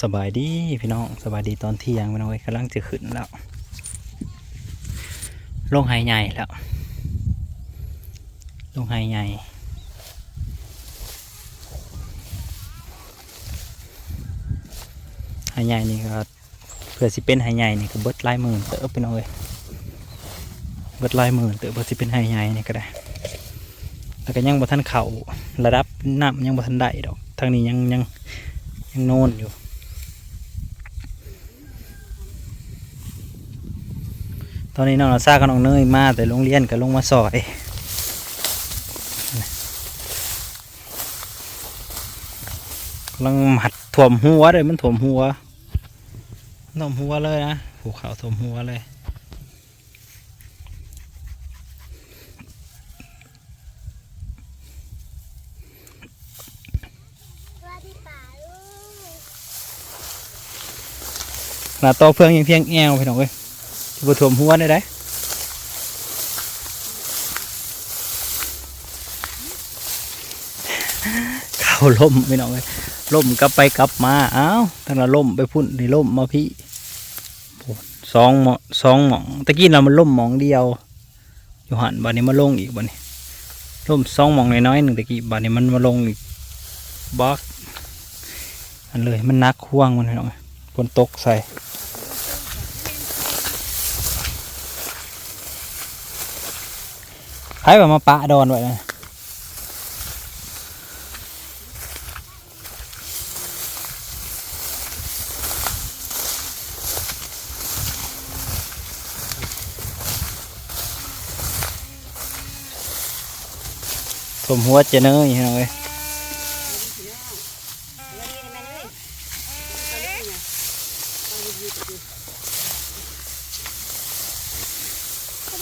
สบายดีพี่น้องสบายดีตอนเที่ยงพี่น้องกำลังจะขึ้นแล้วลงไฮใหญ่แล้วลงไฮใหญ่ไฮใหญ่นี่ก็เพื่อสิเป็นไฮใหญ่นี่ก็เบิดลายหมื่นเติบพี่น้องเอ้ยเบิดลายหมื่นเติบเพื่อสิเป็นไฮใหญ่นี่ก็ได้แล้วก็ยังบ่ทันเข่าระดับน้ำยังบ่ทันได้ดอกทางนี้ยังยังยังโน่นอยู่ ตอนนี้น้องนาซากับน้องเนยมาแต่โรงเรียนก็ลงมาสอยกำลังหัดถ่วมหัวเลยมันถ่วมหัวถ่วมหัวเลยนะภูเขาถ่วมหัวเลยว่าที่ป่าลูกขนาดต่อเพื่องยังเพียงแอวพี่น้องเอ้ยจะ บ่ถ่วมหัวได้ได้เข้าล่มพี่น้องเอ้ยล่มกลับไปกลับมาอ้าวตั้งแต่ล่มไปพุ่นนี่ล่มมาพี่สองหมอสองหมองตะกี้เรามันล่มหมองเดียวอยู่หันบัดนี้มาลงอีกบัดนี้ล่มสองหมองน้อยๆหนึ่งตะกี้บัดนี้มันมาลงอีกบล็อกอันเลยมันนักห่วงมันพี่น้องฝนตกใส่ ไผแบบมาปะดอนไว้นะผมหัวเจเนอร์อย่างเงี้ยเลย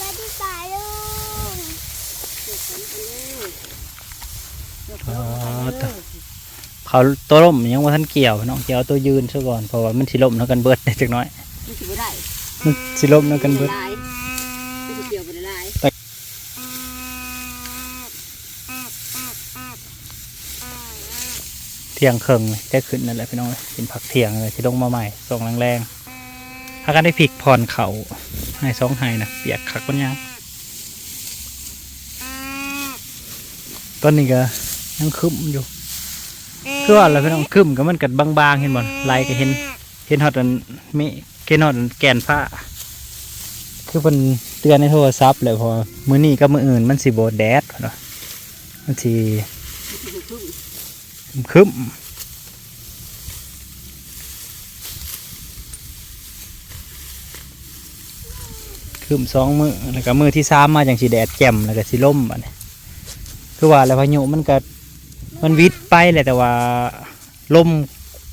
ว่าที่ป่าลูก อ๋อตัว เขาตัวล่มยังว่าท่านเกี่ยวน้องเกี่ยวตัวยืนซะก่อนเพราะว่ามันสิล่มเท่ากันเบิดได้จักหน้อยมันสิบ่ได้มันสิล่มเท่ากันเบิดลายมันสิเกี่ยวบ่ได้ลายเที่ยงครึ่งเลยแค่ขึ้นนั่นแหละพี่น้องกินผักเที่ยงเลยที่ลงมาใหม่ส่งแรงๆถ้ากันได้พริกพรเขาให้สองไห้นะเปียกคักปัญญางตอนนี้ก็ยังคึมอยู่ คือว่าอะไรพี่น้องคึมก็มันกัดบางๆเห็นบ่ไล่ก็เห็นเห็นฮอดอันมีเห็นฮอดแกนผ้าคือเป็นเตือนในโทรศัพท์เลยพอมื้อนี้กับมื้ออื่นมันสิบ่แดดเนาะมันสิคึมคึมสองมือแล้วก็มือที่สามมาจังสีแดดแจ่มแล้วก็สีล่มบัดนี้คือว่าแล้วพายุมันก็ มันวิดไปแหละแต่ว่าลม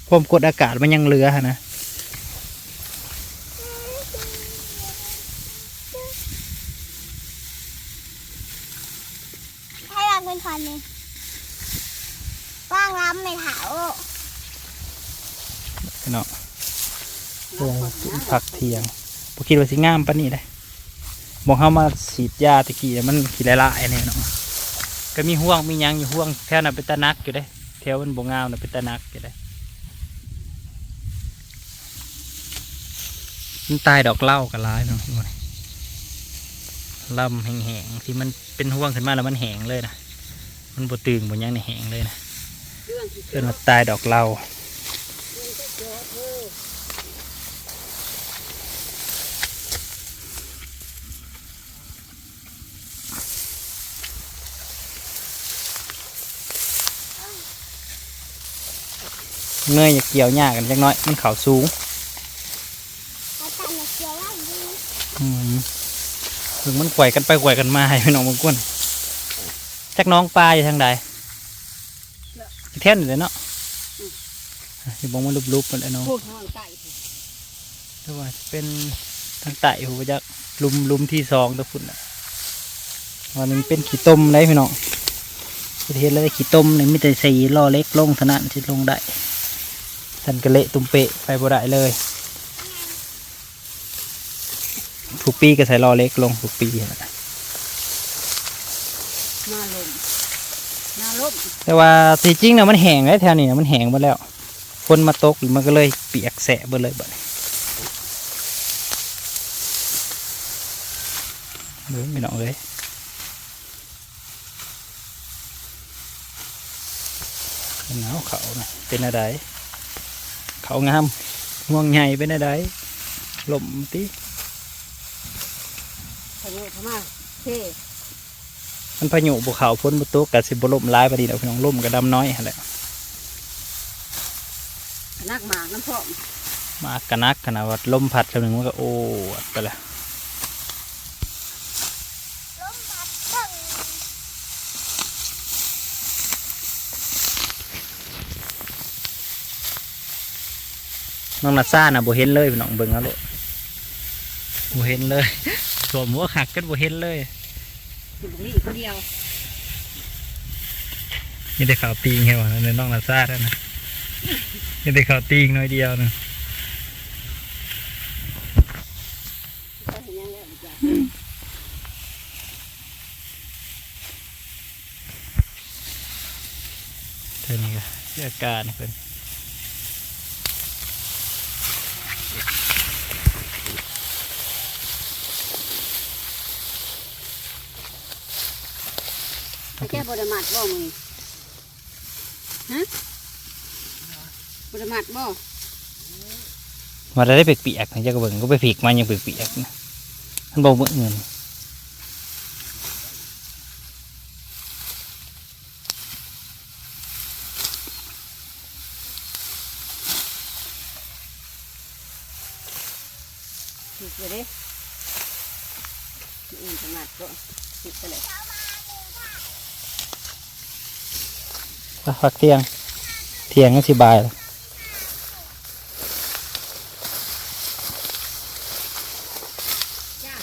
ความกดอากาศมันยังเหลือหั้นนะให้เราเป็นคนนี่ว่างล้ำไม่เถาพี่น้องเพื่อกินผักเที่ยงบ่คิดว่าสิงามปานนี้เลยบอกเฮามาฉีดยาตะกี้แล้วมันขี้ละลายเนี่ยเนาะ ก็มีห่วงมียังอยู่ห่วงแถวนั้นเป็นตะนักอยู่เด้แถวมันบ่งามน่ะเป็นตะนักอยู่เด้มันตายดอกเหล้ากันร้ายเนาะลำแห้งๆที่มันเป็นห่วงขึ้นมาแล้วมันแห้งเลยนะมันบ่ตึงบ่ยังในแห้งเลยนะเรื่องที่เกินมาตายดอกเหล้า เงยอย่าเกี่ยวหญ้ากันจักหน้อย มันเขาสูงอาจารย์มาเกี่ยวว่าดีอืมถึงมันไหวกันไปไหวกันมาให้พี่น้องบางคนจักน้องปลาอยู่ทางใดแท่นอยู่เลยเนาะอย่าบอกมันลุบๆมันเลยเนาะพูดทางใต้แต่ว่าเป็นทางใต้หูจักลุมลุมที่สองตะพุ่นอะวันนี้เป็นขี้ต้มได้พี่น้องประเทศเลยขี้ต้มเนี่ยมีแต่สีล่อเล็กลงเท่านั้นที่ลงได้ สันกระเละตุ่มเปะไปบ่ได้เลยทุกปีก็ใส่ล่อเล็กลงทุกปีนั่นแหละหน้าลมหน้าลมแต่ว่าที่จริงเนี่ยมันแห้งแล้วแถวนี้น่ะมันแห้งหมดแล้วฝนมาตกมันก็เลยเปียกแสะเบิดเลยบัดนี้เบิ่งพี่น้องเอ้ยหนาวเขานะเป็นอะไร เขางามง่วงใหญ่เป็นอะไรลมติพายุเข้ามาเท่มันพายุภูเขาพ้นบุตุกับสิบลมร้ายพอดีเดี๋ยวพี่น้องลมกระดำน้อยหั่นแหละนักหมากน้ำพร้อมมากกะนักขนาดว่าลมพัดจำหนึ่งมันก็โอ้ไปละ ลมพัดตึง น้องนาซ่าน่ะบ่เห็นเลยพี่น้องเบิ่งเอาโลดบ่เห็นเลยสวมหัวขักกันบ่เห็นเลยอยู่ตรงนี้คนเดียวนี่ได้ข่าวตีงแค่ว่าในน้องนาซ่าแล้วนะนี่ได้ข่าวตีงน้อยเดียวนึงก็เห็นยังแล้วจ้ะเท่านี้ก็เสื้อการเพิ่น แก้บไดมาดบ่มึงฮะบไดมาดบ่มาได้เปียกๆนะจะก็เบิ่งก็ไปผีกมันยังเปียกๆนะมันบ่เมื่อเงิน ถูกเลยเด้อื่นจะมัดก็ถูกไปเลย พักเที่ยง เที่ยงก็สิบายแล้ว จ้า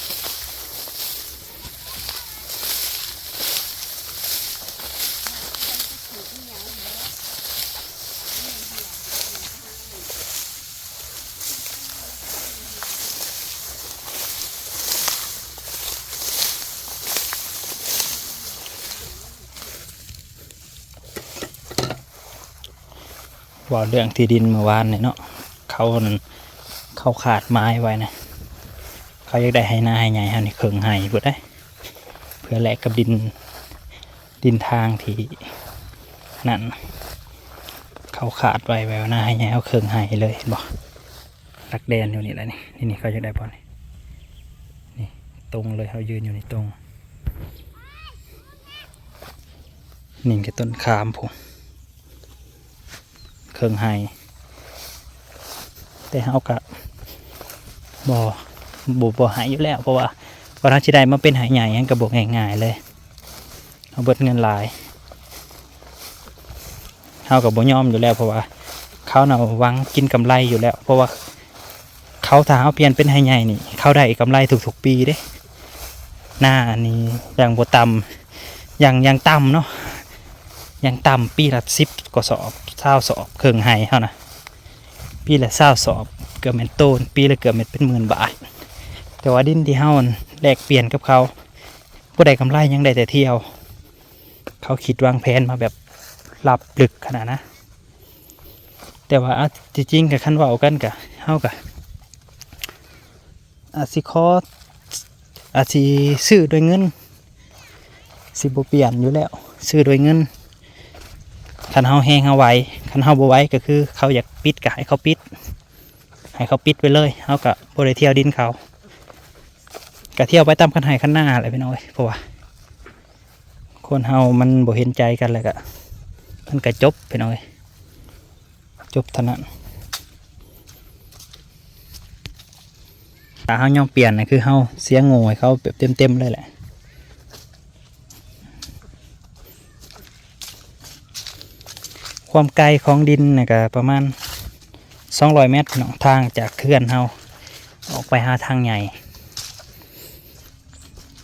ว่าเรื่องที่ดินเมื่อวานเนี่ยเนาะเขานั่นเขาขาดไม้ไว้นะเขาอยากได้ให้หน้าให้ใหญ่เฮานี่เคิงให้เพื่อได้ เพื่อแลกกับดินดินทางที่นั่นเขาขาดไว้ไว้ว่าหน้าให้ใหญ่เอาเคิงให้เลยเห็นบ่รักแดนอยู่นี่แหละนี่นี่นี่เขาจะได้บ่นี่นี่ตรงเลยเขายืนอยู่นี่ตรงนี่ก็ต้นขามผม รื่องไฮแต่เฮากะบ่บ่บ่หายอยู่แล้วเพราะว่าพอเราสิได้มาเป็นหายใหญ่ยังกระบอกง่ายๆเลยเอาเบิดเงินหลายเฮากับบ่ยอมอยู่แล้วเพราะว่า เขาน่ะหวังกินกำไรอยู่แล้ว เพราะว่าเขาถ้าเอาเปลี่ยนเป็นหายใหญ่นี่ เขาได้กำไรทุกๆปีเด้ หน้านี่อย่างบ่ต่ำอย่างอย่างต่ำเนาะ ยังต่ำปีละสิบกว่าสอบเศร้าสอบเครื่องไห้เท่านะปีละเศร้าสอบเกือบเป็นต้นปีละเกือบเป็นหมื่นบาท แต่ว่าดินที่เฮานแลกเปลี่ยนกับเขาผู้ใดกำไรยังได้แต่เที่ยว เขาคิดวางแผนมาแบบหลับลึกขนาดนะแต่ว่าจริงๆกับคันว่ากันกับเฮากับอาจสิคออาจสิซื้อด้วยเงินสิบเปลี่ยนอยู่แล้ว ซื้อด้วยเงิน คันเฮาแห้งเฮาไหวคันเฮาบ่ไหวก็คือเขาอยากปิดก็ให้เขาปิด ให้เขาปิดไปเลยเฮาก็บ่ได้เที่ยวดินเขาก็เที่ยวไปตามคันให้คันหน้าอะไรพี่น้อยเพราะว่าคนเฮามันบ่เห็นใจกันแล้วก็มันก็จบพี่น้อยจบเท่านั้นถ้าเฮายอมเปลี่ยนนะคือเฮาเสียงโง่ให้เขาแบบเต็มๆเลยแหละ ความไกลของดินนะก็ประมาณ200เมตรเนาะทางจากเขื่อนเฮาออกไปหาทางใหญ่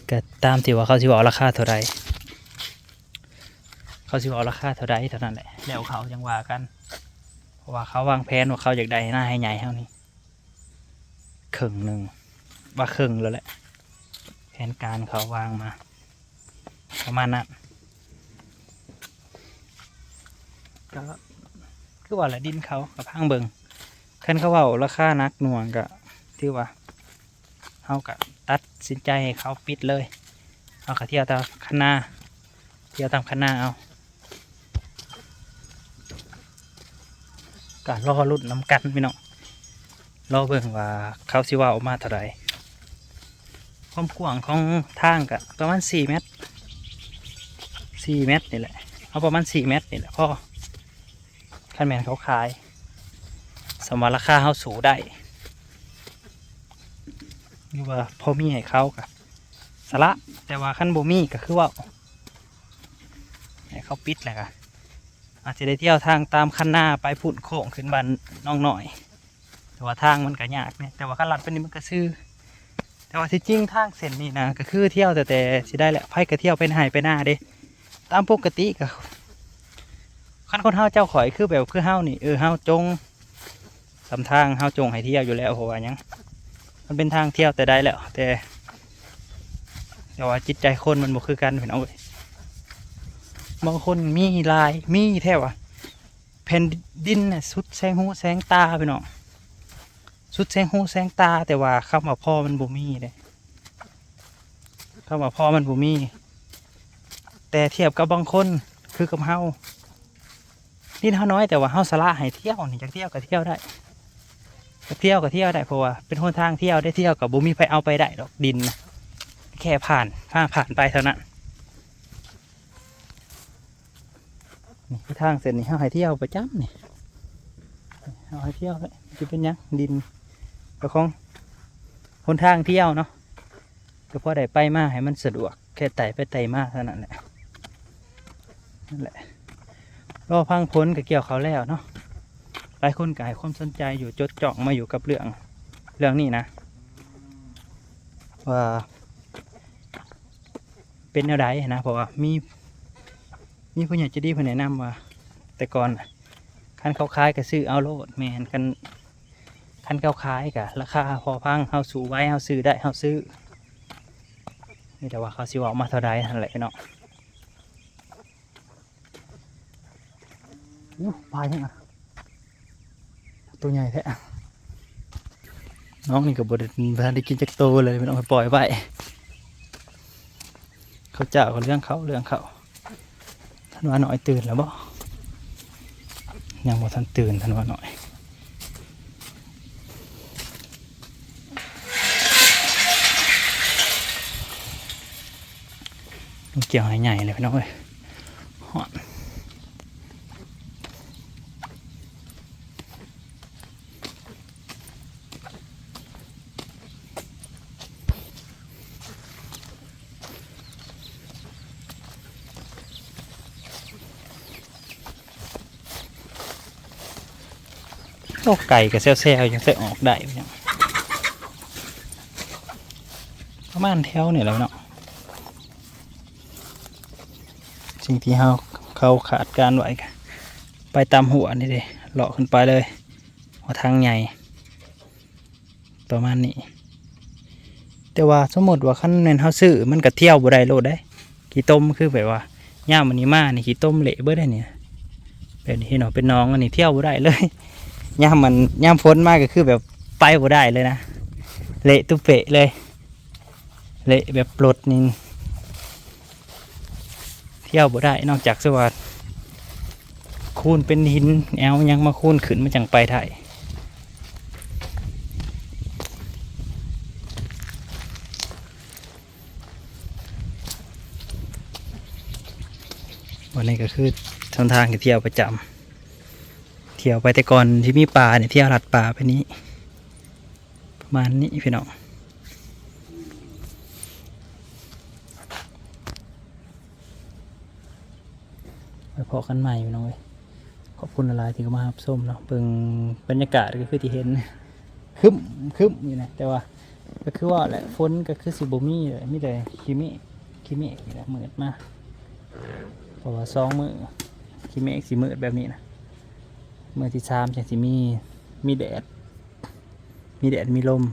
ก็ตามที่ว่าเขาสิบอกราคาเท่าไรเขาสิบอกราคาเท่าไรเท่านั้นแหละแล้วเขาจังว่ากันเพราะว่าเขาวางแผนว่าเขาอยากได้หน้าให้ใหญ่เท่านี้ครึ่งหนึ่งว่าครึ่งแล้วแหละแผนการเขาวางมาประมาณนั้น ก็คือว่าละดินเขากับพังเบิงคันเขาเว่าราคานักหน่วงก็ถือว่าเฮาก็ตัดสินใจให้เขาปิดเลยเอากระเที่ยวตามคันนาเที่ยวตามคันนาเอาการรอรุ่นน้ำกันพี่น้องรอเบิ่งว่าเขาสิว่าออกมาเท่าไรความกว้างของทางก็ประมาณสี่เมตรสี่เมตรนี่แหละเอาประมาณสี่เมตรนี่แหละพ่อ ขั้นแมนเขาขาย สมราคาเขาสูงได้นี่ว่าพอมีให้เขากับสละแต่ว่าขั้นบ่มีก็คือว่าให้เขาปิดแหละค่ะอาจจะได้เที่ยวทางตามคันหน้าไปพุ่นโค้งขึ้นบันน้องหน่อย แต่ว่าทางมันก็ยากเนี่ยแต่ว่าขั้นลัดเป็นนี่มันก็ซื้อแต่ว่าที่จริงทางเส้นนี่นะก็คือเที่ยวแต่แต่สิได้แหละไพ่ก็เที่ยวไปไหนไปหน้าเด้ตามปกติก็ คันคนเฮาเจ้าข่อยคือแบบคือเฮานี่เออเฮาจงสำทางเฮาจงให้เที่ยวอยู่แล้วเพราะว่ายังมันเป็นทางเที่ยวแต่ได้แล้ว แต่แต่ว่าจิตใจคนมันบ่คือกันเห็นเอาเว้บางคนมีลายมีแท้ว่าแผ่นดินน่ะสุดแสงหูแสงตาไปเนาะสุดแสงหูแสงตา แต่ว่าคำว่าพ่อมันบ่มีเลยคำว่าพ่อมันบ่มี แต่เทียบกับบางคนคือกับเฮา นี่เท่าน้อยแต่ว่าเฮาสละให้เที่ยวนี่จากเที่ยวกับเที่ยวได้กเที่ยวกับเที่ยวได้เพราะว่าเป็นหนทางเที่ยวได้เที่ยวกับบุมีไปเอาไปได้ดอกดิน แค่ผ่านผ่านผ่านไปเท่านั้นนี่คือทางเส้นนี้เฮาให้เที่ยวประจำนี่เฮาให้เที่ยวเลยจะเป็นยังดินก็ของหนทางเที่ยวเนาะก็พอได้ไปมาให้มันสะดวกแค่ไต่ไปไต่มาเท่านั้นแหละนั่นแหละ รอพังพ้นกับเกี่ยวเขาแล้วเนาะหลายคนก็ให้ความสนใจอยู่จดจ่องมาอยู่กับเรื่องเรื่องนี้นะ ว่า เป็นแนวใดนะเพราะว่ามี มีผู้ใหญ่จะดีผู้แนะนำว่า แต่ก่อนคันเขาขายก็ซื้อเอาโลดแมนกันคันเขาขายกับราคาพอพังเฮาสูไว้เฮาซื้อได้เฮาซื้อนี่แต่ว่าเขาสิเว่ามาเท่าใดนั่นแหละเนาะ อู้ปลายังอะตัวใหญ่แท้น้องนี่กับบไดทันได้กินจากโตเลยไม่ต้องไปปล่อยไว้เขาเจ้าก็เรื่องเขาเรื่องเขาท่านว่าหน่อยตื่นแล้วบ่ยังบ่ทันตื่นท่านว่าหน่อยเกี่ยวใหญ่เลยพี่น้องเอ้ย ไก่กับเซลๆยังเสออกได้พี่น้องประมาณแถวเนี่ยแล้วเนาะสิ่งที่เขาเขาขาดการไหวกันไปตามหัวนี่เลยเลาะขึ้นไปเลยหัวทางใหญ่ ประมาณนี้ แต่ว่าสมมติว่าขั้นแม่นเขาซื้อมันก็เที่ยวบได้โลดได้ขี้ต้มคือแบบว่าย่ามันนี้มานี่ขี้ต้มเละเบิดได้เนี่ยแบบนี้เนาะเป็นน้องอันนี้เที่ยวบได้เลย ย่ามมันย่ามพ้นมากก็คือแบบไปบ่ได้เลยนะ เละตุเปะเลย เละแบบปลดนี่เที่ยวบ่ได้นอกจากสวัสดคูนเป็นหินแอวยังมาคูนขึ้นมาจังไปไทยวันนี้ก็คือทางทางที่เที่ยวประจำ เที่ยวไปแต่ก่อนที่มีป่าเนี่ยเที่ยวลัดป่าไปนี้ ประมาณนี้พี่น้องไปพอกันใหม่พี่น้องเว้ยขอบคุณหลายที่เข้ามารับส้มเนาะเบิ่งบรรยากาศก็คือที่เห็นคึมคึมอยู่นะแต่ว่าก็คือว่าแหละฝนก็คือสิบมีเลยมีแต่คิมิคิมินี่แหละมืดมากเพราะว่าสองมือคิมิสีมืดแบบนี้นะ เมื่อที่สามจะสิมีมีแดด มีแดดมีลม